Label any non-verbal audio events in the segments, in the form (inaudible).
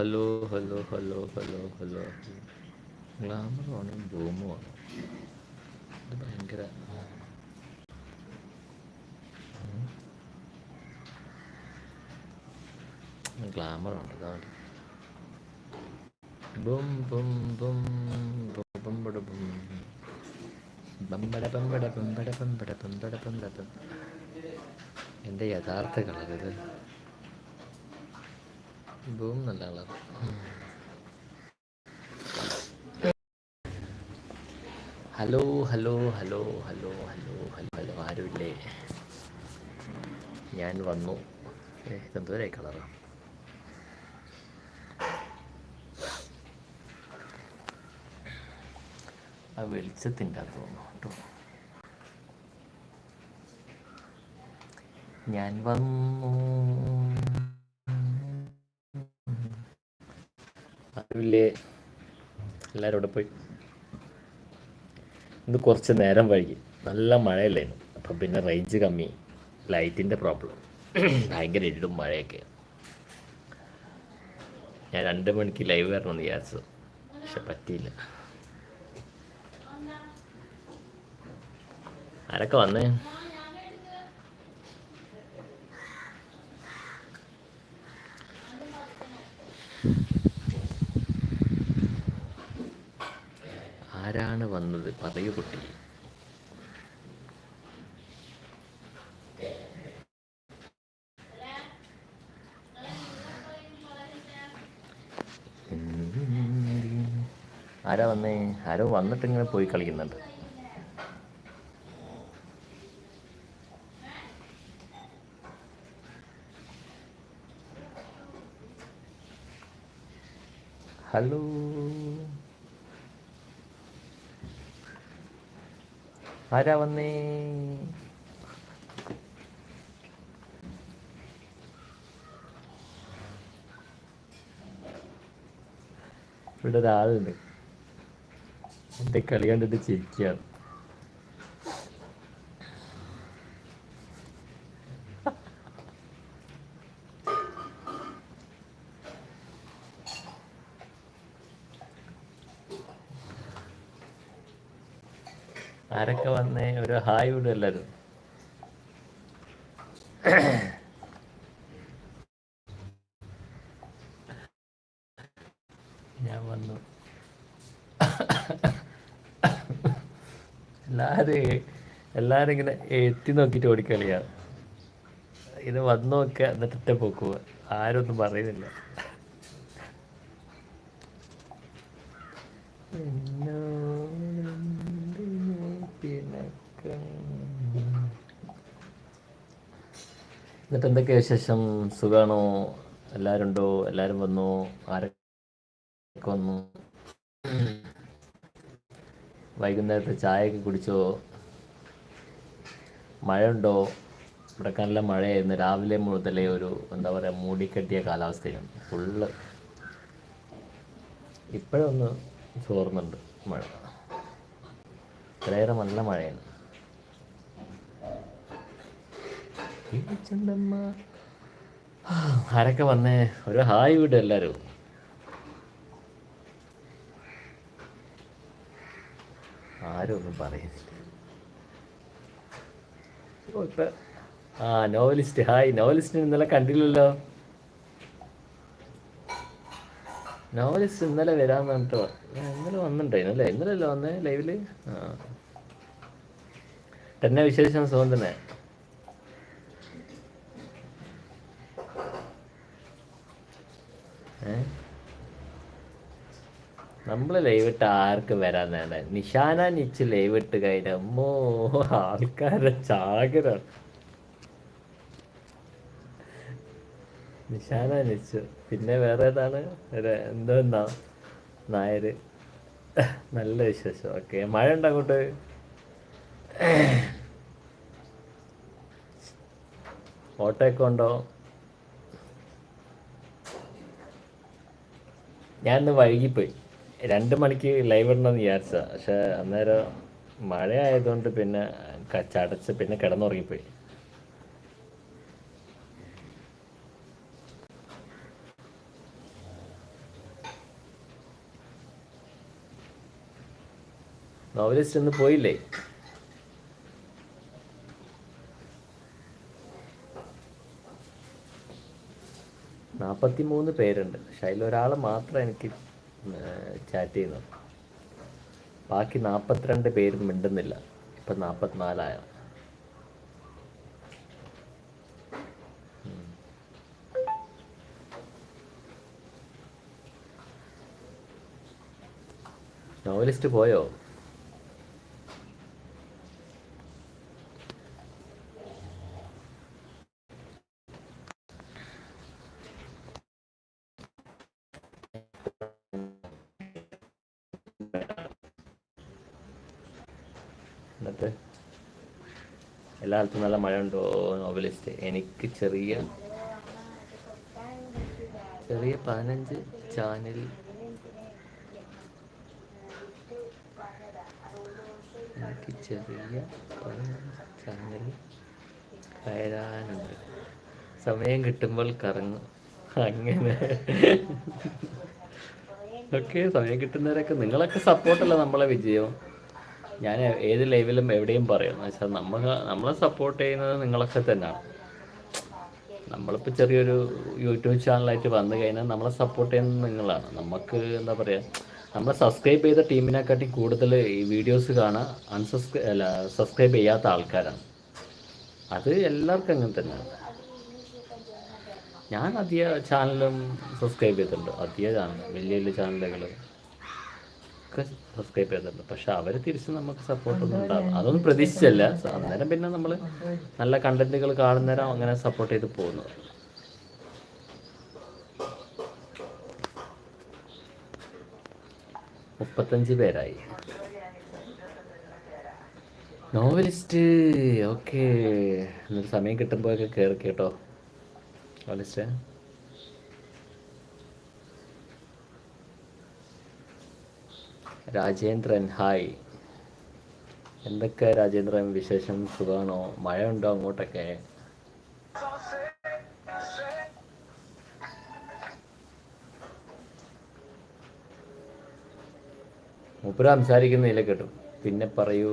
Hello hello hello hello hello ഗ്ലാമറാണ് ബൂമുമാണ് ഇത് ഭയങ്കര ഗ്ലാമറാണ് ഇതാണ് boom boom boom boom boom ബമ്പട ബമ്പട ബമ്പട ബമ്പട ബമ്പട ബമ്പട യഥാർത്ഥ കളർ ബൂം നല്ല colour hello hello hello hello hello hello hello ആരുമില്ലേ? ഞാൻ വന്നു. ഇതെന്തോരെ കളറാണ് ആ വെളിച്ചത്തിന്റെ അത് തോന്നുന്നു കേട്ടോ. ഞാൻ വന്നു. ആരുമില്ലേ എല്ലാവരും അവിടെ പോയി. ഇന്ന് കുറച്ച് നേരം വൈകി. നല്ല മഴയല്ലായിരുന്നു. അപ്പം പിന്നെ റേഞ്ച് കമ്മി. ലൈറ്റിന്റെ പ്രോബ്ലം ഭയങ്കര ഇരുടും മഴയൊക്കെ. ഞാൻ രണ്ട് മണിക്ക് ലൈവ് വരണമെന്ന് വിചാരിച്ചു. പക്ഷെ പറ്റിയില്ല. ആരൊക്കെ വന്നേ? ആരാണ് വന്നത്? പറയൂ കുട്ടി. ആരാ വന്നേ? ആരോ വന്നിട്ട് ഇങ്ങനെ പോയി കളിക്കുന്നുണ്ട്. ഹലോ. ആരാ വന്നേ? ഇവിടെ ഒരാളുണ്ട്. എന്റെ കളി കണ്ടിട്ട് ചിരിക്കുകയാണ്. ആരൊക്കെ വന്നേ? ഒരു ഹായ് വിടും എല്ലാവരും ഞാൻ വന്നു. എല്ലാരും എല്ലാരും ഇങ്ങനെ എത്തി നോക്കിയിട്ട് ഓടിക്കളിയാണ് ഇത് വന്നു നോക്കുക എന്നിട്ട് ഒറ്റ പോക്കുക ആരൊന്നും പറയുന്നില്ല. എന്നിട്ട് എന്തൊക്കെ വിശേഷം? സുഖാണോ? എല്ലാവരും ഉണ്ടോ? എല്ലാവരും വന്നു? ആരൊക്കെ വന്നു? വൈകുന്നേരത്തെ ചായയൊക്കെ കുടിച്ചോ? മഴ ഉണ്ടോ ഇവിടെ നല്ല മഴയായിരുന്നു. രാവിലെ മുതലേ ഒരു എന്താ പറയുക മൂടിക്കെട്ടിയ കാലാവസ്ഥയാണ്. ഫുള്ള് ഇപ്പോഴൊന്ന് ചോർന്നുണ്ട് മഴ. ഇത്രയേറെ നല്ല മഴയാണ് ഈ ചെണ്ടമ്മ ആരൊക്കെ വന്നേ? ഒരു ഹായ് വിടും എല്ലാവരും ആരും ഒന്നും പറയുന്നില്ല ഇപ്പൊ ആ നോവലിസ്റ്റ്. ഹായ് നോവലിസ്റ്റ് ഇന്നലെ കണ്ടില്ലല്ലോ. നോവലിസ്റ്റ് ഇന്നലെ വരാൻ പറഞ്ഞിട്ടോ? ഇന്നലെ വന്നിട്ടുണ്ടായിരുന്നു അല്ലേ? ഇന്നലെ അല്ലേ വന്നേ ലൈവിൽ? ആ. തന്നെ വിശേഷം സുഖം തന്നെ. നമ്മൾ ലൈവ് ഇട്ട് ആർക്ക് വരാന്നാണ് നിഷാന നിച്ച് ലൈവ് ഇട്ട് കഴിഞ്ഞ അമ്മോ ആൾക്കാരെ ചാകരാണ് നിഷാന നിച്ച് പിന്നെ വേറെ ഏതാണ്? ഒരു എന്തോ എന്നാ നായര്. നല്ല വിശേഷം. ഓക്കെ. മഴ ഉണ്ടോ അങ്ങോട്ട്? ഓട്ടോയൊക്കെ ഉണ്ടോ? ഞാൻ ഇന്ന് വൈകിപ്പോയി. രണ്ട് മണിക്ക് ലൈവ് ഇടണമെന്ന് വിചാരിച്ച പക്ഷെ അന്നേരം മഴയായതുകൊണ്ട് പിന്നെ കച്ചടച്ച് പിന്നെ കിടന്നുറങ്ങിപ്പോയി. നോവലിസ്റ്റ് ഇന്ന് പോയില്ലേ? നാൽപ്പത്തി മൂന്ന് പേരുണ്ട്. പക്ഷെ അതിലൊരാൾ മാത്രം എനിക്ക് ചാറ്റ് ചെയ്യുന്നത്. ബാക്കി നാൽപ്പത്തിരണ്ട് പേരും മിണ്ടുന്നില്ല. ഇപ്പം നാൽപ്പത്തിനാലായ നോവലിസ്റ്റ് പോയോ? എല്ലായിടത്തും നല്ല മഴ ഉണ്ടോ നോവലിസ്റ്റ് എനിക്ക് ചെറിയ ചെറിയ പതിനഞ്ച് ചാനൽ എനിക്ക് ചെറിയ ചാനൽ കയറാനുണ്ട് സമയം കിട്ടുമ്പോൾ കറങ്ങും. അങ്ങനെ. ഓക്കെ സമയം കിട്ടുന്നവരൊക്കെ നിങ്ങളൊക്കെ സപ്പോർട്ടല്ല നമ്മളെ വിജയം? ഞാൻ ഏത് ലൈവിലും എവിടെയും പറയും. എന്ന് വെച്ചാൽ നമ്മൾ നമ്മളെ സപ്പോർട്ട് ചെയ്യുന്നത് നിങ്ങളൊക്കെ തന്നെയാണ് നമ്മളിപ്പോൾ ചെറിയൊരു യൂട്യൂബ് ചാനലായിട്ട് വന്നു കഴിഞ്ഞാൽ നമ്മളെ സപ്പോർട്ട് ചെയ്യുന്നത് നിങ്ങളാണ്. നമുക്ക് എന്താ പറയുക നമ്മൾ സബ്സ്ക്രൈബ് ചെയ്ത ടീമിനെക്കാട്ടി കൂടുതൽ ഈ വീഡിയോസ് കാണാൻ അൺസബ്സ്ക്രൈ അല്ല സബ്സ്ക്രൈബ് ചെയ്യാത്ത ആൾക്കാരാണ്. അത് എല്ലാവർക്കും അങ്ങനെ തന്നെയാണ്. ഞാൻ അധിക ചാനലും സബ്സ്ക്രൈബ് ചെയ്തിട്ടുണ്ട്. അധിക ചാനൽ വലിയ വലിയ ചാനലുകൾ ഒക്കെ സബ്സ്ക്രൈബ് ചെയ്തിട്ടുണ്ട്. പക്ഷെ അവർ തിരിച്ച് നമുക്ക് സപ്പോർട്ടൊന്നും ഉണ്ടാകും അതൊന്നും പ്രതീക്ഷിച്ചല്ല. അന്നേരം പിന്നെ നമ്മൾ നല്ല കണ്ടന്റുകൾ കാണുന്നേരം അങ്ങനെ സപ്പോർട്ട് ചെയ്ത് പോകുന്നത്. മുപ്പത്തഞ്ച് പേരായി. നോവലിസ്റ്റ്. ഓക്കെ. എന്നൊരു സമയം കിട്ടുമ്പോഴൊക്കെ കയറി കേട്ടോ. നോവലിസ്റ്റ്. രാജേന്ദ്രൻ ഹായ്. എന്തൊക്കെ രാജേന്ദ്രൻ വിശേഷം? സുഖമാണോ? മഴ ഉണ്ടോ അങ്ങോട്ടൊക്കെ? മുപ്പര സംസാരിക്കുന്നില്ല കേട്ടു. പിന്നെ പറയൂ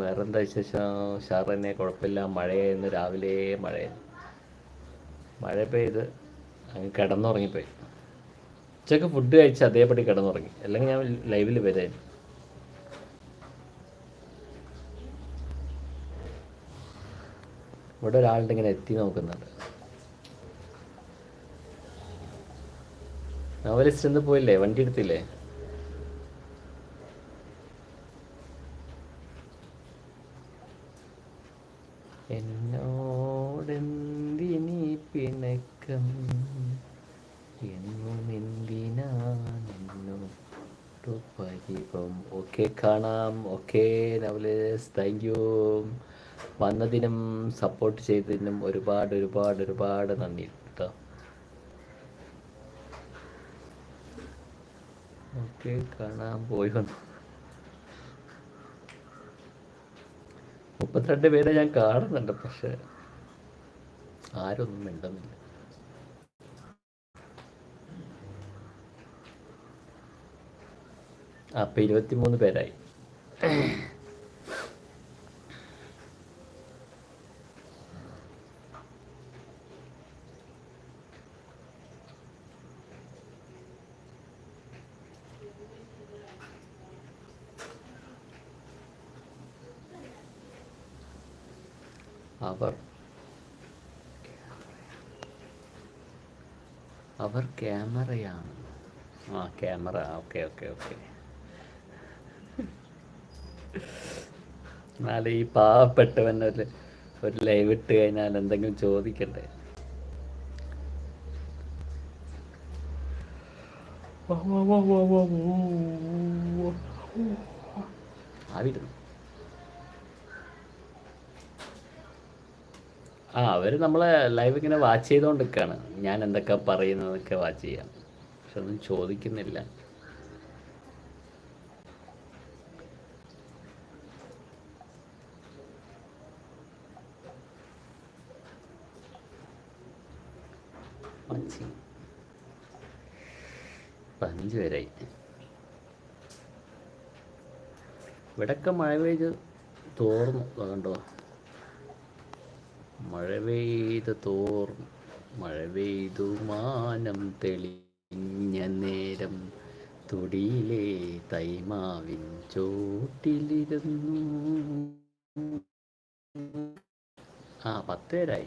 വേറെന്താ വിശേഷം? ഷാറന്നെ കുഴപ്പമില്ല. മഴയായിരുന്നു രാവിലെ മഴയായിരുന്നു. മഴ പെയ്ത് അങ്ങ് കിടന്നുറങ്ങിപ്പോയി. ഉച്ചയ്ക്ക് ഫുഡ് കഴിച്ച് അതേപടി കിടന്നുറങ്ങി. അല്ലെങ്കിൽ ഞാൻ ലൈവിൽ വരായിരുന്നു. ഇവിടെ ഒരാളുടെ ഇങ്ങനെ എത്തി നോക്കുന്നുണ്ട്. നോവലിസ്റ്റ് എന്ന് പോയില്ലേ? വണ്ടി എടുത്തില്ലേ? എന്നോടെന്തിനി പിണക്കം? ഓക്കെ കാണാം. ഓക്കെ നവലേസ് താങ്ക് യു വന്നതിനും സപ്പോർട്ട് ചെയ്തതിനും ഒരുപാട് ഒരുപാട് ഒരുപാട് നന്ദി കേട്ടോ ഓക്കെ കാണാൻ പോയി വന്നു. മുപ്പത്തിരണ്ട് പേരെ ഞാൻ കാണുന്നുണ്ട് പക്ഷെ ആരൊന്നും മിണ്ടുന്നില്ല. അപ്പൊ ഇരുപത്തിമൂന്ന് പേരായി. അവർ അവർ ക്യാമറയാണ്. ആ ക്യാമറ. Okay okay okay. എന്നാലും ഈ പാവപ്പെട്ടവൻ ഒരു ഒരു ലൈവ് ഇട്ട് കഴിഞ്ഞാൽ എന്തെങ്കിലും ചോദിക്കണ്ടേ? ആവിടുന്നു. ആ അവർ നമ്മളെ ലൈവ് ഇങ്ങനെ വാച്ച് ചെയ്തുകൊണ്ട് നിൽക്കുകയാണ് ഞാൻ എന്തൊക്കെ പറയുന്നതൊക്കെ വാച്ച് ചെയ്യാം. പക്ഷെ ഒന്നും ചോദിക്കുന്നില്ല. പതിനഞ്ച് പേരായി. ഇവിടെയൊക്കെ മഴ പെയ്ത് തോർന്നു. കണ്ടോ? മഴ പെയ്ത് തോർന്നു. മഴ പെയ്തു മാനം തെളിഞ്ഞ നേരം. തൊടിയിലെ തൈമാവിൻ ചോട്ടിലിരുന്നു. ആ പത്തേരായി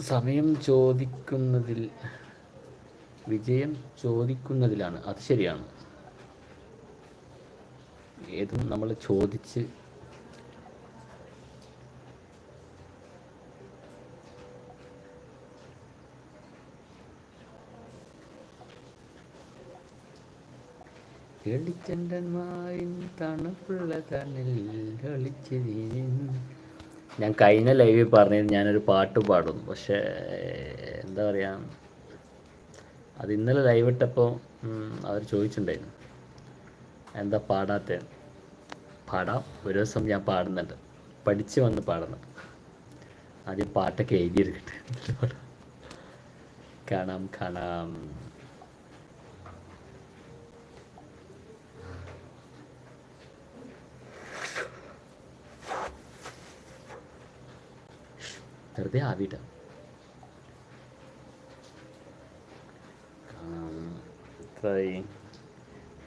സമയം ചോദിക്കുന്നതിൽ വിജയം ചോദിക്കുന്നതിലാണ്. അത് ശരിയാണ്. ഏതും നമ്മൾ ചോദിച്ച് കളിച്ചണ്ടന്മാരിൻ തണുപ്പുള്ള തണൽ കളിച്ചിരിക്കുന്നു ഞാൻ കഴിഞ്ഞ ലൈവിൽ പറഞ്ഞത് ഞാനൊരു പാട്ട് പാടും പക്ഷേ എന്താ പറയുക അത് ഇന്നലെ ലൈവ് ഇട്ടപ്പോൾ അവർ ചോദിച്ചിട്ടുണ്ടായിരുന്നു. എന്താ പാടാത്ത? പാടാം. ഒരു ദിവസം ഞാൻ പാടുന്നുണ്ട്. പഠിച്ച് വന്ന് പാടണം. ആദ്യം പാട്ടൊക്കെ എഴുതിയെടുക്കട്ടെ. (laughs) കാണാം കാണാം. വെറുതെ ആവിട്ട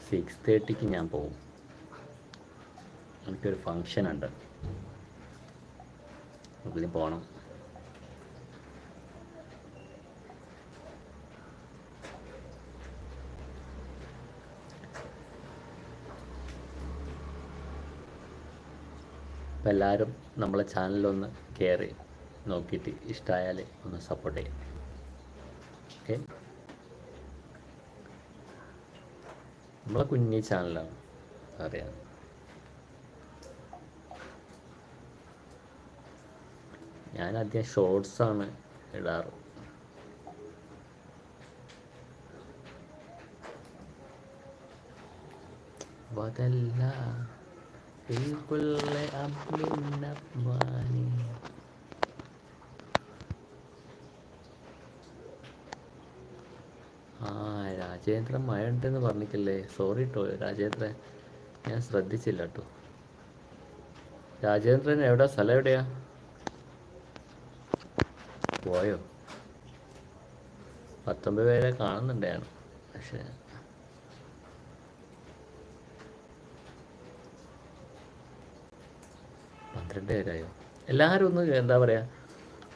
സിക്സ് തേർട്ടിക്ക് ഞാൻ പോകും എനിക്കൊരു ഫങ്ഷൻ ഉണ്ട്. അതിൽ പോകണം അപ്പോൾ എല്ലാവരും നമ്മളെ ചാനലൊന്ന് കയറി നോക്കിയിട്ട് ഇഷ്ടമായാൽ ഒന്ന് സപ്പോർട്ട് ചെയ്യാം. ഓക്കെ നമ്മളെ കുഞ്ഞി ചാനലാണ് അറിയാം. ഞാൻ ആദ്യം ഷോർട്സാണ് ഇടാറ്. വതല്ല ബിൽക്കുള്ള അബ്ബിൻ അബ്ബാനി രാജേന്ദ്രൻ മഴ ഉണ്ടെന്ന് പറഞ്ഞിട്ടില്ലേ? സോറി കേട്ടോ രാജേന്ദ്രൻ. ഞാൻ ശ്രദ്ധിച്ചില്ല കേട്ടോ രാജേന്ദ്രൻ എവിടെയാ സ്ഥലം എവിടെയാ? പോയോ? പത്തൊമ്പത് പേരെ കാണുന്നുണ്ടാണ് പക്ഷേ പന്ത്രണ്ട് പേരായോ? എല്ലാവരും ഒന്ന് എന്താ പറയാ?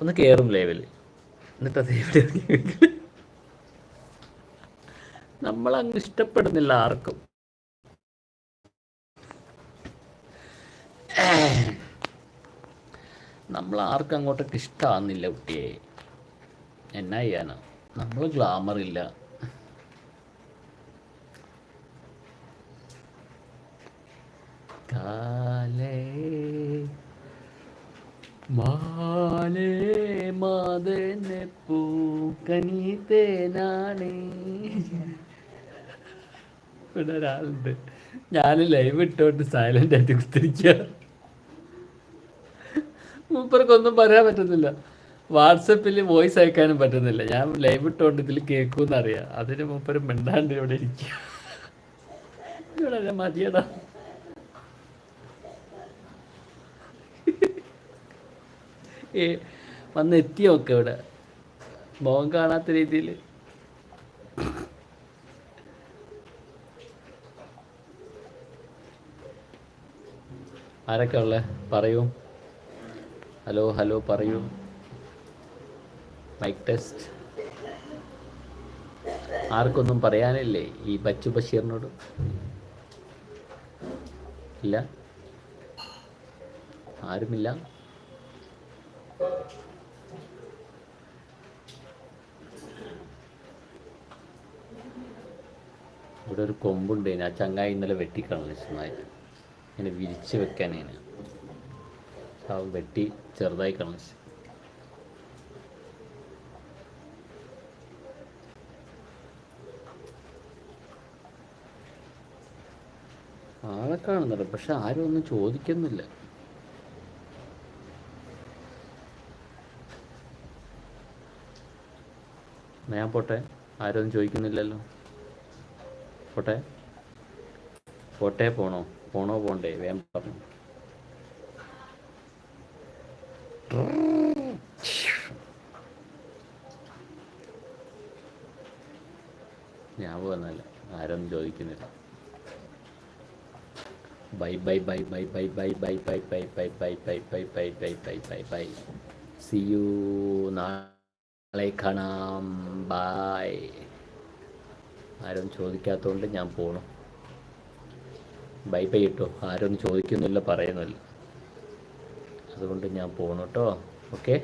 ഒന്ന് കയറും ലേവൽ എന്നിട്ട് അത് എവിടെ ഇറങ്ങി നമ്മളങ്ങ് ഇഷ്ടപ്പെടുന്നില്ല ആർക്കും. നമ്മൾ ആർക്കും അങ്ങോട്ടൊക്കെ ഇഷ്ടമാകുന്നില്ല കുട്ടിയെ. എന്നാ ചെയ്യാനാ? നമ്മൾ ഗ്ലാമർ ഇല്ല. കാലേ മാലേ തേനാണ് ഇവിടെ ഒരാളുണ്ട്. ഞാൻ ലൈവ് ഇട്ടോണ്ട് സൈലന്റ് ആയിട്ട് കുത്തിരിക്കുക മൂപ്പർക്കൊന്നും പറയാൻ പറ്റുന്നില്ല. വാട്സപ്പിൽ വോയിസ് അയക്കാനും പറ്റുന്നില്ല. ഞാൻ ലൈവ് ഇട്ടോണ്ട് ഇതിൽ കേൾക്കുമെന്ന് അറിയാം അതിന് മൂപ്പര് മിണ്ടാണ്ട് ഇവിടെ ഇരിക്കുക ഇവിടെ മതിയടാ. വന്നെത്തിയൊക്കെ ഇവിടെ? മോഹം കാണാത്ത രീതിയിൽ ആരൊക്കെ ഉള്ളത് പറയൂ. ഹലോ ഹലോ പറയൂ. മൈക്ക് ടെസ്റ്റ് ആർക്കൊന്നും പറയാനില്ലേ ഈ ബച്ചു ബഷീറിനോട്? ഇല്ല? ആരുമില്ല? ഇവിടെ ഒരു കൊമ്പുണ്ട്. ആ ചങ്ങായി ഇന്നലെ വെട്ടിക്കളഞ്ഞു നന്നായി ഇങ്ങനെ വിരിച്ച് വെക്കാനാണ് ആ വെട്ടി ചെറുതായി കളിച്ച് ആളെ കാണുന്നുണ്ട് പക്ഷെ ആരും ഒന്നും ചോദിക്കുന്നില്ല. ഞാൻ പോട്ടെ? ആരും ചോദിക്കുന്നില്ലല്ലോ. പോട്ടെ? പോട്ടെ പോണോ? പോണോ പോണ്ടേ വേം പറഞ്ഞു ഞാൻ പോകുന്നല്ല ആരൊന്നും ചോദിക്കുന്നില്ല bye bye bye bye bye bye bye bye bye bye bye bye bye bye bye bye bye bye see you നാളെ കാണാം ബൈ ആരും ചോദിക്കാത്തതുകൊണ്ട് ഞാൻ പോണു ബൈ ബൈ ഇട്ടോ? ആരൊന്നും ചോദിക്കുന്നില്ല പറയുന്നില്ല. അതുകൊണ്ട് ഞാൻ പോണു കേട്ടോ ഓക്കെ?